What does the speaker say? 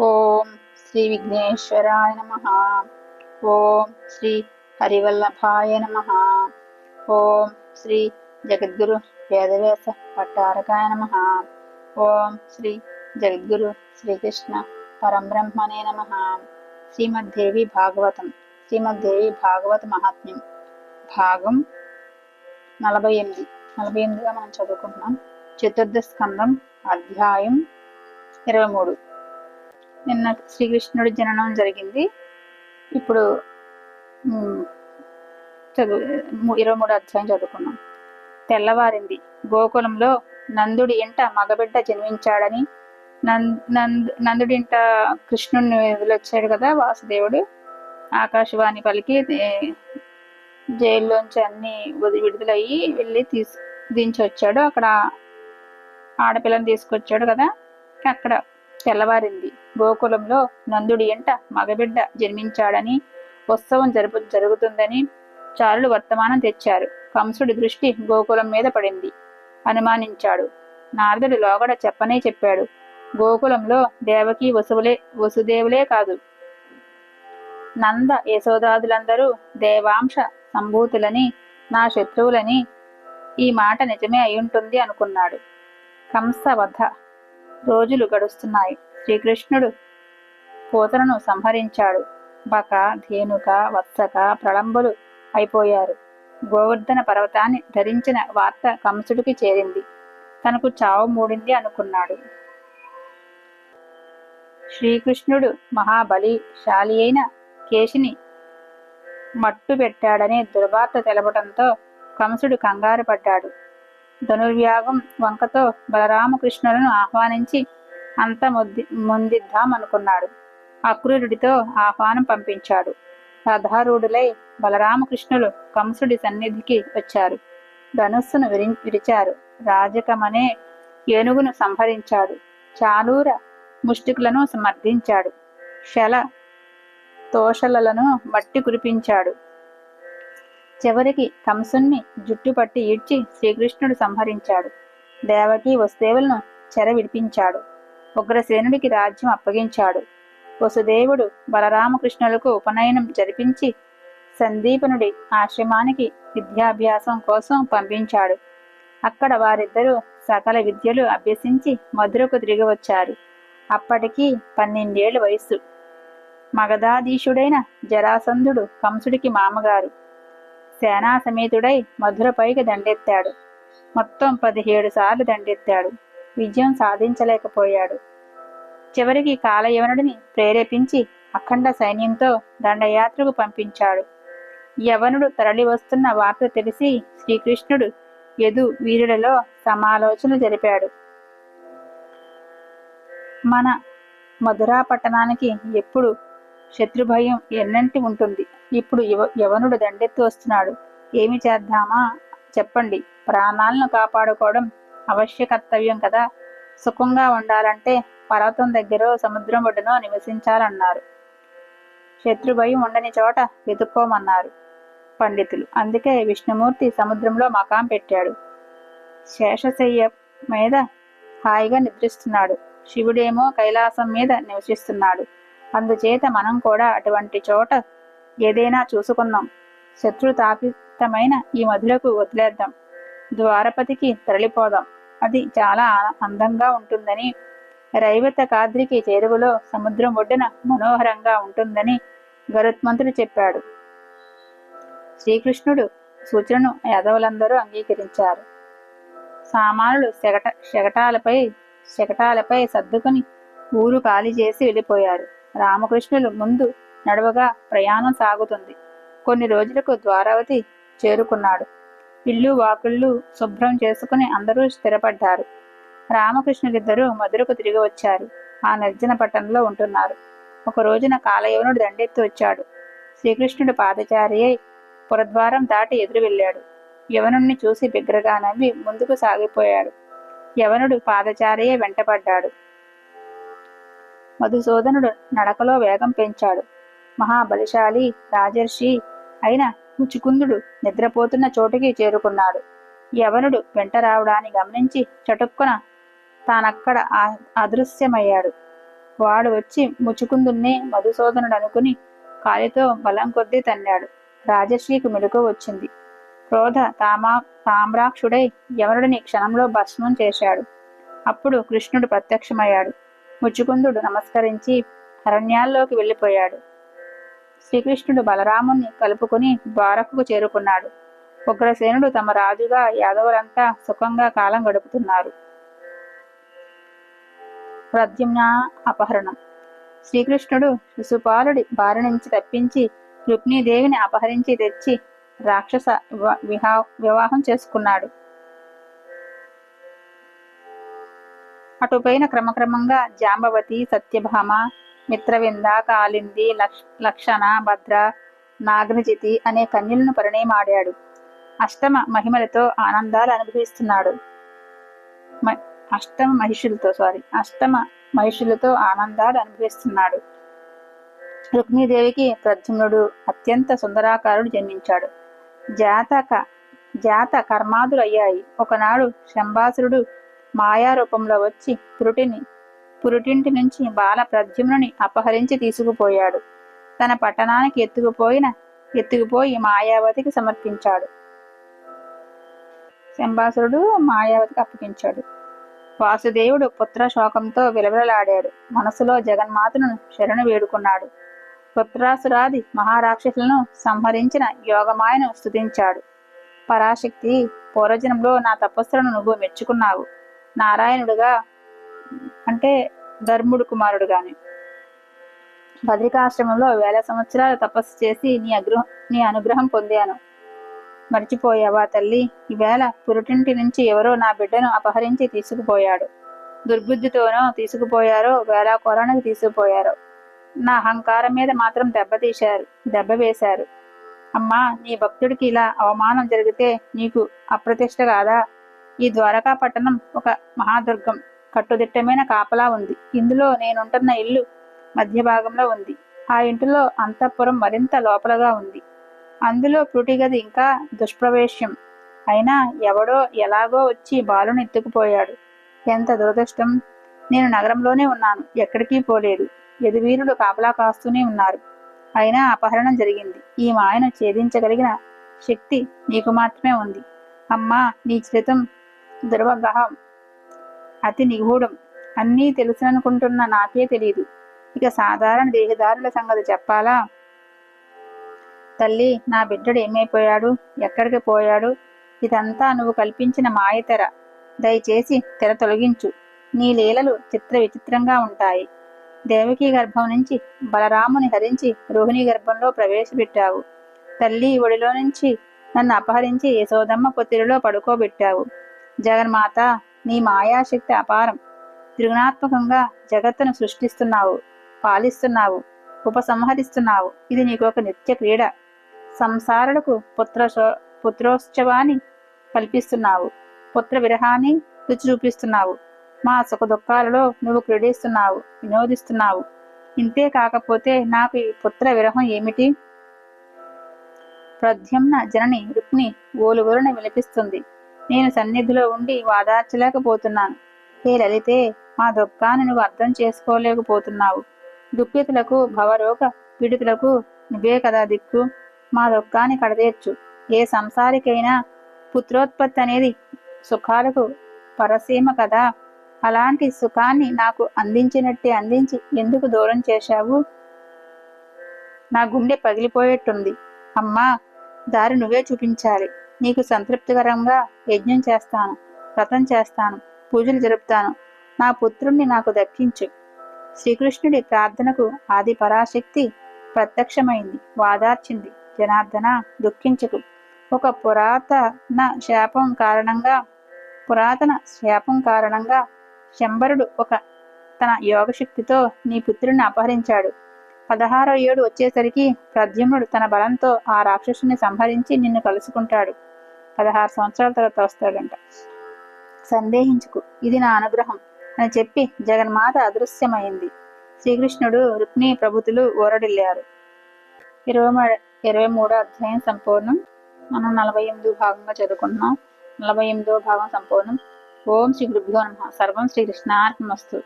ఓం శ్రీ విఘ్నేశ్వరాయ నమ. ఓం శ్రీ హరివల్లభాయ నమ. ఓం శ్రీ జగద్గురు వేదవ్యాస పట్టారకాయ నమ. ఓం శ్రీ జగద్గురు శ్రీకృష్ణ పరంబ్రహ్మణే నమ. శ్రీమద్దేవి భాగవతం. శ్రీమద్దేవి భాగవత మహాత్మ్యం. భాగం నలభై ఎనిమిది. నలభై ఎనిమిదిగా మనం చదువుకుంటున్నాం. చతుర్థ స్కందం అధ్యాయం ఇరవై మూడు. నిన్న శ్రీకృష్ణుడి జననం జరిగింది. ఇప్పుడు చదువు ఇరవై మూడు అధ్యాయం చదువుకున్నాం తెల్లవారింది. గోకులంలో నందుడి ఇంట మగబిడ్డ జన్మించాడని నంద్ నంద్ నందుడి ఇంట కృష్ణుడిని వదిలొచ్చాడు కదా వాసుదేవుడు. ఆకాశవాణి పలికి జైల్లోంచి అన్ని వదిలి విడుదలయ్యి వెళ్ళి తీసు దించి వచ్చాడు అక్కడ ఆడపిల్లని తీసుకొచ్చాడు కదా. అక్కడ తెల్లవారింది. గోకులంలో నందుడి ఎంట మగబిడ్డ జన్మించాడని ఉత్సవం జరుపు జరుగుతుందని చారులు వర్తమానం తెచ్చారు. కంసుడి దృష్టి గోకులం మీద పడింది. అనుమానించాడు. నారదుడు లోగడ చెప్పనే చెప్పాడు. గోకులంలో దేవకి వసువులే వసుదేవులే కాదు. నంద యశోదాదులందరూ దేవాంశ సంభూతులని నా శత్రువులని ఈ మాట నిజమే అయ్యుంటుంది అనుకున్నాడు. కంస వధ రోజులు గడుస్తున్నాయి. శ్రీకృష్ణుడు పోతలను సంహరించాడు. బక ధేనుక వత్సక ప్రళంబులు అయిపోయారు. గోవర్ధన పర్వతాన్ని ధరించిన వార్త కంసుడికి చేరింది. తనకు చావు మూడింది అనుకున్నాడు. శ్రీకృష్ణుడు మహాబలిశాలి అయిన కేశిని మట్టు పెట్టాడనే దుర్వార్త తెలపడంతో కంసుడు కంగారు పడ్డాడు. ధనుర్వ్యాగం వంకతో బలరామకృష్ణులను ఆహ్వానించి అంత ముద్ది ముందిద్దామనుకున్నాడు అక్రూరుడితో ఆహ్వానం పంపించాడు. రథారూఢులై బలరామకృష్ణులు కంసుడి సన్నిధికి వచ్చారు. ధనుస్సును విరి విరిచారు. రాజకమనే ఏనుగును సంహరించాడు. చాలూర ముష్టికులను సమర్థించాడు. శల తోషలలను మట్టి కురిపించాడు. చివరికి కంసుణ్ణి జుట్టు పట్టి ఈడ్చి శ్రీకృష్ణుడు సంహరించాడు. దేవకి వసుదేవులను చెర విడిపించాడు. ఉగ్రసేనుడికి రాజ్యం అప్పగించాడు. వసుదేవుడు బలరామకృష్ణులకు ఉపనయనం జరిపించి సందీపనుడి ఆశ్రమానికి విద్యాభ్యాసం కోసం పంపించాడు. అక్కడ వారిద్దరూ సకల విద్యలు అభ్యసించి మధురకు తిరిగి వచ్చారు అప్పటికి పన్నెండేళ్ళ వయస్సు. మగధాధీశుడైన జరాసంధుడు కంసుడికి మామగారు. సేనా సమేతుడై మధురపైకి దండెత్తాడు. మొత్తం పదిహేడు సార్లు దండెత్తాడు. విజయం సాధించలేకపోయాడు. చివరికి కాలయవనుడిని ప్రేరేపించి అఖండ సైన్యంతో దండయాత్రకు పంపించాడు. యవనుడు తరలి వస్తున్న వార్త తెలిసి శ్రీకృష్ణుడు యదు వీరులలో సమాలోచన జరిపాడు. మన మధురా పట్టణానికి ఎప్పుడు శత్రుభయం ఎన్నంటి ఉంటుంది? ఇప్పుడు యువ యవనుడు దండెత్తి వస్తున్నాడు. ఏమి చేద్దామా? చెప్పండి. ప్రాణాలను కాపాడుకోవడం అవశ్య కర్తవ్యం కదా. సుఖంగా ఉండాలంటే పర్వతం దగ్గర సముద్రం ఒడ్డునో నివసించాలన్నారు. శత్రుభయం ఉండని చోట వెతుక్కోమన్నారు పండితులు. అందుకే విష్ణుమూర్తి సముద్రంలో మకాం పెట్టాడు. శేషశయ్య మీద హాయిగా నిద్రిస్తున్నాడు. శివుడేమో కైలాసం మీద నివసిస్తున్నాడు. అందుచేత మనం కూడా అటువంటి చోట ఏదైనా చూసుకుందాం. శత్రు తాపితమైన ఈ మధులకు వదిలేద్దాం. ద్వారపతికి తరలిపోదాం. అది చాలా అందంగా ఉంటుందని రైవత కాద్రికి చేరువలో సముద్రం ఒడ్డున మనోహరంగా ఉంటుందని గరుత్మంతుడు చెప్పాడు. శ్రీకృష్ణుడు సూచనను యాదవులందరూ అంగీకరించారు. సామానులు శకట శకటాలపై శకటాలపై సర్దుకుని ఊరు ఖాళీ చేసి వెళ్ళిపోయారు. రామకృష్ణులు ముందు నడవగా ప్రయాణం సాగుతుంది. కొన్ని రోజులకు ద్వారావతి చేరుకున్నాడు. ఇల్లు వాకిళ్ళు శుభ్రం చేసుకుని అందరూ స్థిరపడ్డారు. రామకృష్ణులిద్దరూ మధురకు తిరిగి వచ్చారు. ఆ నిర్జన పట్టణంలో ఉంటున్నారు. ఒక రోజున కాలయవనుడు దండెత్తి వచ్చాడు. శ్రీకృష్ణుడు పాదచారి అయి పురద్వారం దాటి ఎదురు వెళ్ళాడు. యవనుణ్ణి చూసి బిగ్గరగా నవ్వి ముందుకు సాగిపోయాడు. యవనుడు పాదచారియే వెంటపడ్డాడు. మధుసూదనుడు నడకలో వేగం పెంచాడు. మహాబలిశాలి రాజర్షి అయిన ముచుకుందుడు నిద్రపోతున్న చోటుకి చేరుకున్నాడు. యవనుడు వెంట రావడాన్ని గమనించి చటుక్కున తానక్కడ అదృశ్యమయ్యాడు. వాడు వచ్చి ముచుకుందున్నే మధుసూదనుడు అనుకుని కాలితో బలం కొద్దీ తన్నాడు. రాజశ్రీకి మెలకు వచ్చింది. క్రోధ తామా తామ్రాక్షుడై యవనుడిని క్షణంలో భస్మం చేశాడు. అప్పుడు కృష్ణుడు ప్రత్యక్షమయ్యాడు. ముచ్చుకుందుడు నమస్కరించి అరణ్యాల్లోకి వెళ్ళిపోయాడు. శ్రీకృష్ణుడు బలరాముణ్ణి కలుపుకుని ద్వారకకు చేరుకున్నాడు. ఉగ్రసేనుడు తమ రాజుగా యాదవులంతా సుఖంగా కాలం గడుపుతున్నారు. ప్రద్యుమ్న అపహరణం. శ్రీకృష్ణుడు శిశుపాలుడి బారి నుంచి తప్పించి రుక్మిదేవిని అపహరించి తెచ్చి రాక్షస వివా- వివాహం చేసుకున్నాడు. అటుపైన క్రమక్రమంగా జాంబవతి సత్యభామ మిత్రవింద కాలింది లక్షణ భద్ర నాగ్నజితి అనే కన్యలను పరిణయమాడాడు. అష్టమ మహిమలతో ఆనందాలు అనుభవిస్తున్నాడు. అష్టమ మహిషులతో సారీ అష్టమ మహిషులతో ఆనందాలు అనుభవిస్తున్నాడు. రుక్మిదేవికి ప్రద్యుమ్నుడు అత్యంత సుందరాకారుడు జన్మించాడు. జాతక జాత కర్మాదులయ్యాయి ఒకనాడు శంబాసురుడు మాయా రూపంలో వచ్చి పురుటిని పురుటింటి నుంచి బాల ప్రద్యుమ్నుని అపహరించి తీసుకుపోయాడు. తన పట్టణానికి ఎత్తుకుపోయిన ఎత్తుకుపోయి మాయావతికి సమర్పించాడు. శంబాసురుడు మాయావతికి అప్పగించాడు. వాసుదేవుడు పుత్ర శోకంతో విలవిలలాడాడు. మనసులో జగన్మాతను శరణు వేడుకున్నాడు. పుత్రాసురాది మహారాక్షసులను సంహరించిన యోగమాయను స్తుతించాడు. పరాశక్తి పూర్వజనంలో నా తపస్సులను నువ్వు మెచ్చుకున్నావు. నారాయణుడుగా అంటే ధర్ముడు కుమారుడుగాని. భద్రికాశ్రమంలో వేల సంవత్సరాలు తపస్సు చేసి నీ అగ్రహం నీ అనుగ్రహం పొందాను. మర్చిపోయావా తల్లి? ఈవేళ పురుటింటి నుంచి ఎవరో నా బిడ్డను అపహరించి తీసుకుపోయాడు. దుర్బుద్ధితోనో తీసుకుపోయారో వేళ కొరానికి తీసుకుపోయారో. నా అహంకారం మీద మాత్రం దెబ్బతీశారు దెబ్బ వేశారు అమ్మా నీ భక్తుడికి ఇలా అవమానం జరిగితే నీకు అప్రతిష్ట కాదా? ఈ ద్వారకా పట్టణం ఒక మహాదుర్గం. కట్టుదిట్టమైన కాపలా ఉంది. ఇందులో నేనుంటున్న ఇల్లు మధ్య భాగంలో ఉంది. ఆ ఇంటిలో అంతఃపురం మరింత లోపలగా ఉంది. అందులో పుటిగది ఇంకా దుష్ప్రవేశ్యం అయినా ఎవడో ఎలాగో వచ్చి బాలుని ఎత్తుకుపోయాడు. ఎంత దురదృష్టం! నేను నగరంలోనే ఉన్నాను. ఎక్కడికి పోలేదు. యదువీరుడు కాపలా కాస్తూనే ఉన్నారు. అయినా అపహరణం జరిగింది. ఈ మాయను ఛేదించగలిగిన శక్తి నీకు మాత్రమే ఉంది. అమ్మా నీ చరితం దుర్వగహం. అతి నిగూఢం. అన్నీ తెలుసనుకుంటున్న నాకే తెలియదు ఇక సాధారణ దేహదారుల సంగతి చెప్పాలా? తల్లి నా బిడ్డడు ఏమైపోయాడు? ఎక్కడికి పోయాడు? ఇదంతా నువ్వు కల్పించిన మాయతెర. దయచేసి తెర తొలగించు. నీ లీలలు చిత్ర విచిత్రంగా ఉంటాయి. దేవకీ గర్భం నుంచి బలరాముని హరించి రోహిణి గర్భంలో ప్రవేశపెట్టావు. తల్లి ఒడిలో నుంచి నన్ను అపహరించి యశోదమ్మ పొత్తిరిలో పడుకోబెట్టావు. జగన్మాత నీ మాయాశక్తి అపారం. త్రిగుణాత్మకంగా జగత్తును సృష్టిస్తున్నావు పాలిస్తున్నావు ఉపసంహరిస్తున్నావు. ఇది నీకు ఒక నిత్య క్రీడ. సంసారులకు పుత్ర పుత్రోత్సవాన్ని కల్పిస్తున్నావు. పుత్ర విరహాన్ని రుచి చూపిస్తున్నావు మా సుఖ దుఃఖాలలో నువ్వు క్రీడిస్తున్నావు వినోదిస్తున్నావు. ఇంతే కాకపోతే నాకు ఈ పుత్ర విరహం ఏమిటి? ప్రద్యుమ్న జనని రుక్ని ఓలుగోలున విలపిస్తుంది. నేను సన్నిధిలో ఉండి వాదార్చలేకపోతున్నాను. హే లలితే మా దుఃఖాన్ని నువ్వు అర్థం చేసుకోలేకపోతున్నావు. దుఃఖితులకు భవరోగ పీడితులకు నువ్వే కదా దిక్కు. మా దుఃఖాన్ని కడతీర్చు. ఏ సంసారికైనా పుత్రోత్పత్తి అనేది సుఖాలకు పరసీమ కదా. అలాంటి సుఖాన్ని నాకు అందించినట్టే అందించి ఎందుకు దూరం చేశావు? నా గుండె పగిలిపోయేట్టుంది. అమ్మా దారి నువ్వే చూపించాలి. నీకు సంతృప్తికరంగా యజ్ఞం చేస్తాను వ్రతం చేస్తాను పూజలు జరుపుతాను. నా పుత్రుణ్ణి నాకు దక్కించు. శ్రీకృష్ణుడి ప్రార్థనకు ఆది పరాశక్తి ప్రత్యక్షమైంది వాదార్చింది. జనార్దన దుఃఖించకు. ఒక పురాతన శాపం కారణంగా పురాతన శాపం కారణంగా శంబరుడు ఒక తన యోగశక్తితో నీ పుత్రుడిని అపహరించాడు. పదహారో ఏడు వచ్చేసరికి ప్రద్యుమ్నుడు తన బలంతో ఆ రాక్షసుని సంహరించి నిన్ను కలుసుకుంటాడు. పదహారు సంవత్సరాల తర్వాత వస్తాడంట. సందేహించుకు. ఇది నా అనుగ్రహం అని చెప్పి జగన్మాత అదృశ్యమైంది. శ్రీకృష్ణుడు రుక్మిణి ప్రభుతులు ఓరడిల్లారు ఇరవై ఇరవై మూడో అధ్యాయం సంపూర్ణం. మనం నలభై ఎనిమిదో భాగంగా చదువుకుంటున్నాం. నలభై ఎనిమిదో భాగం సంపూర్ణం. ఓం శ్రీ గురుభ్యో నమ. సర్వం శ్రీకృష్ణార్పణమస్తు